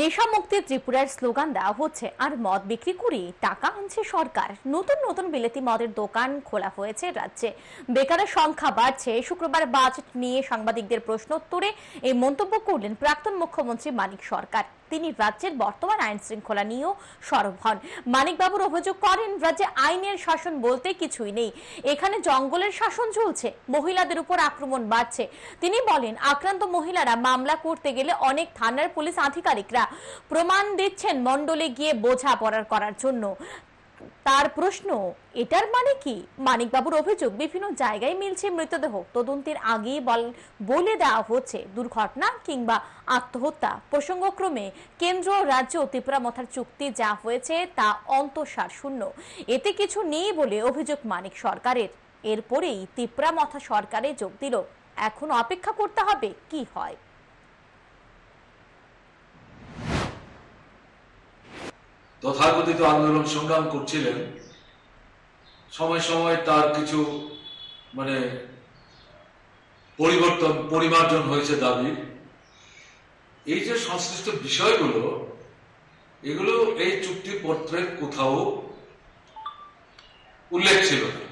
নেশামুক্তি ত্রিপুরার স্লোগান দেওয়া হচ্ছে, আর মদ বিক্রি করে, টাকা আনছে সরকার। নতুন নতুন বিলেতি মদের দোকান খোলা হয়েছে রাজ্যে। বেকারের সংখ্যা বাড়ছে। শুক্রবার বাজেট নিয়ে সাংবাদিকদের প্রশ্নোত্তরে এই মন্তব্য করলেন প্রাক্তন মুখ্যমন্ত্রী মানিক সরকার। তিনি রাজ্যের বর্তমান আইন শৃঙ্খলা নিয়েও সরব হন। মানিকবাবুর অভিযোগ করেন, রাজ্যে আইনের শাসন বলতে কিছুই নেই। এখানে জঙ্গলের শাসন চলছে, মহিলাদের উপর আক্রমণ বাড়ছে। তিনি বলেন, আক্রান্ত মহিলারা মামলা করতে গেলে অনেক থানার পুলিশ আধিকারিকরা প্রমাণ দিচ্ছেন মণ্ডলে গিয়ে বোঝা পড়ার করার জন্য। তার প্রশ্ন, এটার মানে কি? মানিকবাবুর অভিযোগ, বিভিন্ন জায়গায় মিলছে মৃতদেহ। তদন্তের আগেই বল দেওয়া হচ্ছে দুর্ঘটনা কিংবা আত্মহত্যা। প্রসঙ্গক্রমে, কেন্দ্র রাজ্য ত্রিপুরা মথার চুক্তি যা হয়েছে তা অন্তঃসার শূন্য। এতে কিছু নেই বলে অভিযোগ মানিক সরকারের। এরপরেই ত্রিপুরা মথা সরকারে যোগ দিল। এখন অপেক্ষা করতে হবে কি হয়। তথাকথিত আন্দোলন সংগ্রাম করছিলেন। সময় সময় তার কিছু মানে পরিবর্তন, পরিমার্জন হয়েছে দাবি। এই যে সংশ্লিষ্ট বিষয়গুলো, এগুলো এই চুক্তিপত্রের কোথাও উল্লেখ ছিল না।